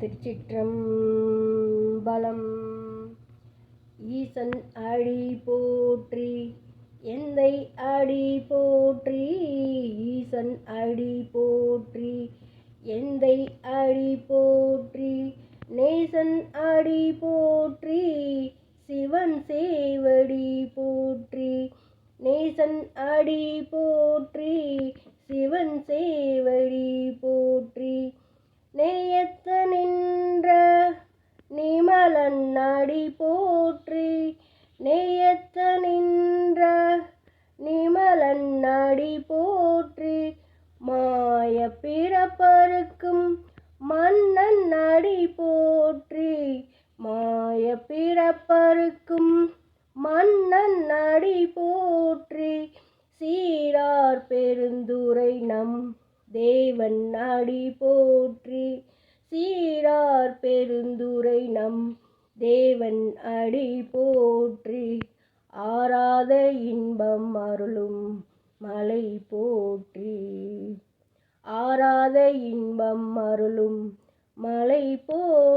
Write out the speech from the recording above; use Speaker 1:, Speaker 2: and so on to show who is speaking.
Speaker 1: திருச்சிற்றம்பலம். ஈசன் அடி போற்றி எந்தை அடி போற்றி ஈசன் அடி போற்றி எந்தை அடி போற்றி நேசன் அடி போற்றி சிவன் சேவடி போற்றி நேசன் அடி போற்றி சிவன் சேவடி நேயத்த நின்ற நிமலன் அடி போற்றி. நேயத்த நின்ற நிமலன் அடி போற்றி. மாய பிறப்பருக்கும் மன்னன் அடி போற்றி. மாய பிறப்பருக்கும் மன்னன் அடி போற்றி. சீரார் பெருந்துரை நம் தேவன் அடி போற்றி சீரார் பெருந்துரை நம். தேவன் அடி போற்றி ஆராத இன்பம் அருளும் மலை போற்றி. ஆராத இன்பம் அருளும் மலை போற்றி